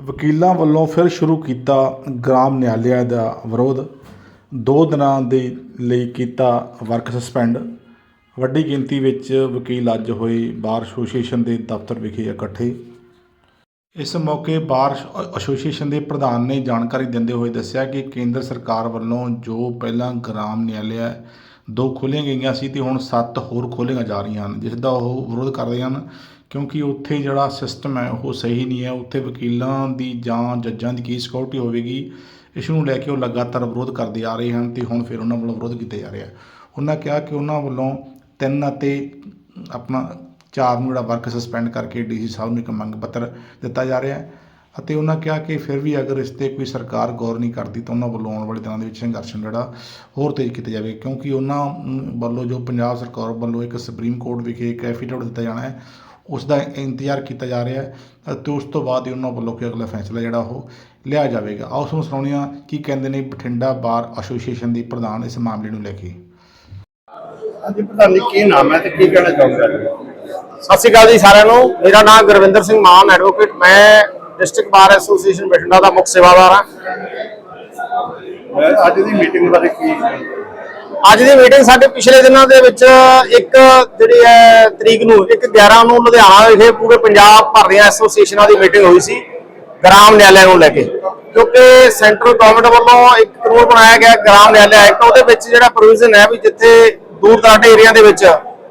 ਵਕੀਲਾਂ ਵੱਲੋਂ ਫਿਰ ਸ਼ੁਰੂ ਕੀਤਾ ਗ੍ਰਾਮ ਨਿਆਲਿਆ ਦਾ ਵਿਰੋਧ। ਦੋ ਦਿਨਾਂ ਦੇ ਲਈ ਕੀਤਾ ਵਰਕ ਸਸਪੈਂਡ। ਵੱਡੀ ਗਿਣਤੀ ਵਿੱਚ ਵਕੀਲ ਅੱਜ ਹੋਏ ਬਾਰ ਐਸੋਸੀਏਸ਼ਨ ਦੇ ਦਫ਼ਤਰ ਵਿਖੇ ਇਕੱਠੇ। ਇਸ ਮੌਕੇ ਬਾਰ ਐਸੋਸੀਏਸ਼ਨ ਦੇ ਪ੍ਰਧਾਨ ਨੇ ਜਾਣਕਾਰੀ ਦਿੰਦੇ ਹੋਏ ਦੱਸਿਆ ਕਿ ਕੇਂਦਰ ਸਰਕਾਰ ਵੱਲੋਂ ਜੋ ਪਹਿਲਾਂ ਗ੍ਰਾਮ ਨਿਆਲਿਆ ਦੋ ਖੋਲ੍ਹੀਆਂ ਗਈਆਂ ਸੀ ਤੇ ਹੁਣ ਸੱਤ ਹੋਰ ਖੋਲ੍ਹੀਆਂ ਜਾ ਰਹੀਆਂ ਹਨ, ਜਿਸ ਦਾ ਉਹ ਵਿਰੋਧ ਕਰਦੇ ਹਨ, ਕਿਉਂਕਿ ਉੱਥੇ ਜਿਹੜਾ ਸਿਸਟਮ ਹੈ ਉਹ ਸਹੀ ਨਹੀਂ ਹੈ। ਉੱਥੇ ਵਕੀਲਾਂ ਦੀ ਜਾਂ ਜੱਜਾਂ ਦੀ ਕੀ ਸਿਕਿਉਰਿਟੀ ਹੋਵੇਗੀ, ਇਸ ਨੂੰ ਲੈ ਕੇ ਉਹ ਲਗਾਤਾਰ ਵਿਰੋਧ ਕਰਦੇ ਆ ਰਹੇ ਹਨ ਤੇ ਹੁਣ ਫਿਰ ਉਹਨਾਂ ਵੱਲੋਂ ਵਿਰੋਧ ਕੀਤਾ ਜਾ ਰਿਹਾ ਉਹਨਾਂ ਕਿਹਾ ਕਿ ਉਹਨਾਂ ਵੱਲੋਂ ਤਿੰਨ ਅਤੇ ਆਪਣਾ ਚਾਰ ਨੂੰ ਜਿਹੜਾ ਵਰਕ ਸਸਪੈਂਡ ਕਰਕੇ ਡੀਸੀ ਸਾਹਿਬ ਨੂੰ ਇੱਕ ਮੰਗ ਪੱਤਰ ਦਿੱਤਾ ਜਾ ਰਿਹਾ ਹੈ। ਅਤੇ ਉਹਨਾਂ ਕਿਹਾ ਕਿ ਫਿਰ ਵੀ ਅਗਰ ਇਸ ਤੇ ਕੋਈ ਸਰਕਾਰ ਗੌਰ ਨਹੀਂ ਕਰਦੀ ਤਾਂ ਉਹਨਾਂ ਵੱਲੋਂ ਆਉਣ ਵਾਲੇ ਦਿਨਾਂ ਦੇ ਵਿੱਚ ਸੰਘਰਸ਼ ਜਿਹੜਾ ਹੋਰ ਤੇਜ਼ ਕੀਤਾ ਜਾਵੇ ਕਿਉਂਕਿ ਉਹਨਾਂ ਵੱਲੋਂ ਜੋ ਪੰਜਾਬ ਸਰਕਾਰ ਵੱਲੋਂ ਇੱਕ ਸੁਪਰੀਮ ਕੋਰਟ ਵਿਖੇ ਇੱਕ ਐਫੀਡੇਵਿਟ ਦਿੱਤਾ ਜਾਣਾ ਹੈ ਉਸ ਦਾ ਇੰਤਜ਼ਾਰ ਕੀਤਾ ਜਾ ਰਿਹਾ ਹੈ ਅਤੇ ਉਸ ਤੋਂ ਬਾਅਦ ਹੀ ਉਹਨਾਂ ਵੱਲੋਂ ਕੋਈ ਅਗਲਾ ਫੈਸਲਾ ਜਿਹੜਾ ਉਹ ਲਿਆ ਜਾਵੇਗਾ। ਆਓ ਤੁਹਾਨੂੰ ਸੁਣਾਉਂਦੇ ਹਾਂ ਕੀ ਕਹਿੰਦੇ ਨੇ ਬਠਿੰਡਾ ਬਾਰ ਐਸੋਸੀਏਸ਼ਨ ਦੇ ਪ੍ਰਧਾਨ ਇਸ ਮਾਮਲੇ ਨੂੰ ਲੈ ਕੇ। ਹਾਂਜੀ ਪ੍ਰਧਾਨ ਜੀ ਕੀ ਨਾਮ ਹੈ ਤੇ ਕੀ ਕਹਿਣਾ ਚਾਹੁੰਦੇ ਸਤਿ ਸ਼੍ਰੀ ਅਕਾਲ ਜੀ ਸਾਰਿਆਂ ਨੂੰ। ਮੇਰਾ ਨਾਮ ਗੁਰਵਿੰਦਰ ਸਿੰਘ ਮਾਨ ਐਡਵੋਕੇਟ ਮੈਂ ਡਿਸਟ੍ਰਿਕਟ ਬਾਰ ਐਸੋਸੀਏਸ਼ਨ ਬਠਿੰਡਾ ਦਾ ਮੁੱਖ ਸੇਵਾਦਾਰ ਹਾਂ। ਅੱਜ ਦੀ ਮੀਟਿੰਗ ਬਾਰੇ ਕੀ ਅੱਜ ਦੀ ਮੀਟਿੰਗ ਸਾਡੇ ਪਿਛਲੇ ਦਿਨਾਂ ਦੇ ਵਿੱਚ ਇੱਕ ਜਿਹੜੀ ਹੈ ਤਰੀਕ ਨੂੰ ਇੱਕ 11 ਨੂੰ ਲੁਧਿਆਣਾ ਵਿਖੇ ਪੂਰੇ ਪੰਜਾਬ ਭਰ ਦੀਆਂ ਐਸੋਸੀਏਸ਼ਨਾਂ ਦੀ ਮੀਟਿੰਗ ਹੋਈ ਸੀ ਗ੍ਰਾਮ ਨਿਆਲਿਆ ਨੂੰ ਲੈ ਕੇ। ਕਿਉਂਕਿ ਸੈਂਟਰਲ ਗਵਰਨਮੈਂਟ ਵੱਲੋਂ ਇੱਕ ਕਾਨੂੰਨ ਬਣਾਇਆ ਗਿਆ ਗ੍ਰਾਮ ਨਿਆਲਿਆ ਐਕਟ ਉਹਦੇ ਵਿੱਚ ਜਿਹੜਾ ਪ੍ਰੋਵੀਜ਼ਨ ਹੈ ਵੀ ਜਿੱਥੇ ਦੂਰ ਦਰਾਡੇ ਏਰੀਆ ਦੇ ਵਿੱਚ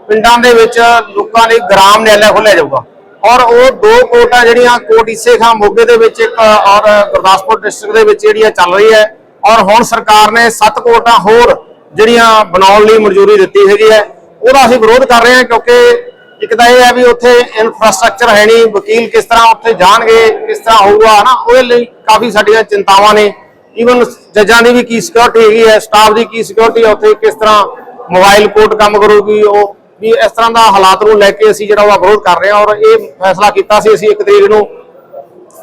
ਪਿੰਡਾਂ ਦੇ ਵਿੱਚ ਲੋਕਾਂ ਲਈ ਗ੍ਰਾਮ ਨਿਆਲਿਆ ਖੋਲ੍ਹਿਆ ਜਾਊਗਾ। ਔਰ ਉਹ ਦੋ ਕੋਰਟਾਂ ਜਿਹੜੀਆਂ ਕੋਰਟ ਈਸੇ ਖਾਂ ਮੋਗੇ ਦੇ ਵਿੱਚ ਇੱਕ, ਔਰ ਗੁਰਦਾਸਪੁਰ ਡਿਸਟ੍ਰਿਕਟ ਦੇ ਵਿੱਚ ਜਿਹੜੀਆਂ ਚੱਲ ਰਹੀ ਹੈ। ਔਰ ਹੁਣ ਸਰਕਾਰ ਨੇ ਸੱਤ ਕੋਰਟਾਂ ਹੋਰ ਜਿਹੜੀਆਂ ਬਣਾਉਣ ਲਈ ਮਨਜ਼ੂਰੀ ਦਿੱਤੀ ਹੈਗੀ ਹੈ। ਉਹਦਾ ਅਸੀਂ ਵਿਰੋਧ ਕਰ ਰਹੇ ਹਾਂ ਕਿਉਂਕਿ ਇੱਕ ਤਾਂ ਇਹ ਹੈ ਵੀ ਉੱਥੇ ਇਨਫਰਾਸਟ੍ਰਕਚਰ ਹੈ ਨਹੀਂ, ਵਕੀਲ ਕਿਸ ਤਰ੍ਹਾਂ ਉੱਥੇ ਜਾਣਗੇ, ਕਿਸ ਤਰ੍ਹਾਂ ਹੋਊਗਾ, ਹਨਾ? ਉਹਦੇ ਲਈ ਕਾਫੀ ਸਾਡੀਆਂ ਚਿੰਤਾਵਾਂ ਨੇ। ਈਵਨ ਜੱਜਾਂ ਦੀ ਵੀ ਕੀ ਸਿਕਿਉਰਿਟੀ ਹੈਗੀ ਹੈ ਸਟਾਫ ਦੀ ਕੀ ਸਿਕਿਉਰਿਟੀ ਹੈ, ਉੱਥੇ ਕਿਸ ਤਰ੍ਹਾਂ ਮੋਬਾਈਲ ਕੋਰਟ ਕੰਮ ਕਰੂਗੀ, ਉਹ ਵੀ ਇਸ ਤਰ੍ਹਾਂ ਦਾ ਹਾਲਾਤ ਨੂੰ ਲੈ ਕੇ ਅਸੀਂ ਜਿਹੜਾ ਉਹਦਾ ਵਿਰੋਧ ਕਰ ਰਹੇ ਹਾਂ ਔਰ ਇਹ ਫੈਸਲਾ ਕੀਤਾ ਸੀ ਅਸੀਂ ਇੱਕ ਤਰੀਕ ਨੂੰ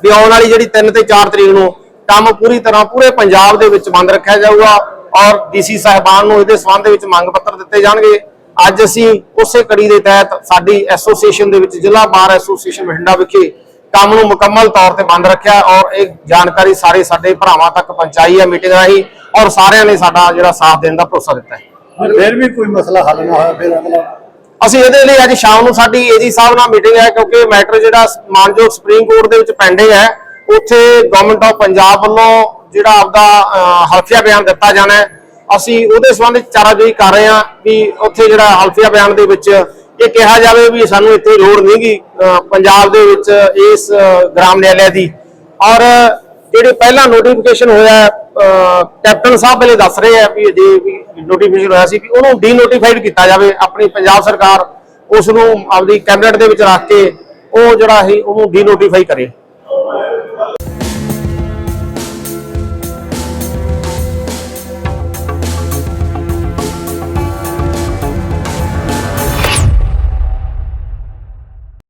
ਵੀ ਆਉਣ ਵਾਲੀ ਜਿਹੜੀ 3 ਤੇ 4 ਤਰੀਕ ਨੂੰ ਕੰਮ ਪੂਰੀ ਤਰ੍ਹਾਂ ਪੂਰੇ ਪੰਜਾਬ ਦੇ ਵਿੱਚ ਬੰਦ ਰੱਖਿਆ ਜਾਊਗਾ ਔਰ ਡੀਸੀ ਸਾਹਿਬਾਨ ਨੂੰ ਇਹਦੇ ਸੰਬੰਧ ਵਿੱਚ ਮੰਗ ਪੱਤਰ ਦਿੱਤੇ ਜਾਣਗੇ। ਅੱਜ ਅਸੀਂ ਉਸੇ ਕੜੀ ਦੇ ਤਹਿਤ ਸਾਡੀ ਐਸੋਸੀਏਸ਼ਨ ਦੇ ਵਿੱਚ ਜ਼ਿਲ੍ਹਾ ਬਾਰ ਐਸੋਸੀਏਸ਼ਨ ਬਠਿੰਡਾ ਵਿਖੇ ਕੰਮ ਨੂੰ ਮੁਕੰਮਲ ਤੌਰ ਤੇ ਬੰਦ ਰੱਖਿਆ ਔਰ ਇਹ ਜਾਣਕਾਰੀ ਸਾਰੇ ਸਾਡੇ ਭਰਾਵਾਂ ਤੱਕ ਪਹੁੰਚਾਈ ਹੈ ਮੀਟਿੰਗ ਰਾਹੀਂ ਔਰ ਸਾਰਿਆਂ ਨੇ ਸਾਡਾ ਜਿਹੜਾ ਸਾਥ ਦੇਣ ਦਾ ਭਰੋਸਾ ਦਿੱਤਾ ਹੈ। ਫਿਰ ਵੀ ਕੋਈ ਮਸਲਾ ਹੱਲ ਨਾ ਹੋਇਆ, ਫਿਰ ਅਗਲਾ ਅਸੀਂ ਇਹਦੇ ਲਈ ਅੱਜ ਸ਼ਾਮ ਨੂੰ ਸਾਡੀ ਏਜੀ ਸਾਹਿਬ ਨਾਲ ਮੀਟਿੰਗ ਹੈ ਕਿਉਂਕਿ ਮੈਟਰ ਜਿਹੜਾ ਮਾਨਯੋਗ ਸੁਪਰੀਮ ਕੋਰਟ ਦੇ ਵਿੱਚ ਪੈਂਡਿੰਗ ਹੈ ਉੱਥੇ ਗਵਰਨਮੈਂਟ ਆਫ ਪੰਜਾਬ ਵੱਲੋਂ ਜਿਹੜਾ ਆਪਦਾ ਹਲਫੀਆ ਬਿਆਨ ਦਿੱਤਾ ਜਾਣਾ ਹੈ। ਅਸੀਂ ਉਹਦੇ ਸੰਬੰਧ ਵਿੱਚ ਚਾਰਾਜੋਈ ਕਰ ਰਹੇ ਹਾਂ ਵੀ ਉੱਥੇ ਜਿਹੜਾ ਹਲਫੀਆ ਬਿਆਨ ਦੇ ਵਿੱਚ ਇਹ ਕਿਹਾ ਜਾਵੇ ਵੀ ਸਾਨੂੰ ਇੱਥੇ ਲੋੜ ਨਹੀਂਗੀ ਪੰਜਾਬ ਦੇ ਵਿੱਚ ਇਸ ਅਹ, ਗ੍ਰਾਮ ਨਿਆਲਿਆ ਦੀ। ਔਰ ਜਿਹੜੇ ਪਹਿਲਾਂ ਨੋਟੀਫਿਕੇਸ਼ਨ ਹੋਇਆ ਅਹ, ਕੈਪਟਨ ਸਾਹਿਬ ਵੇਲੇ ਦੱਸ ਰਹੇ ਆ ਵੀ ਜੇ ਵੀ ਨੋਟੀਫਿਕੇਸ਼ਨ ਹੋਇਆ ਸੀ ਵੀ ਉਹਨੂੰ ਡੀਨੋਟੀਫਾਈਡ ਕੀਤਾ ਜਾਵੇ ਆਪਣੀ ਪੰਜਾਬ ਸਰਕਾਰ ਉਸ ਨੂੰ ਆਪਦੀ ਕੈਬਨਿਟ ਦੇ ਵਿੱਚ ਰੱਖ ਕੇ ਉਹ ਜਿਹੜਾ ਹੈ ਉਹਨੂੰ ਡੀਨੋਟੀਫਾਈ ਕਰੇ।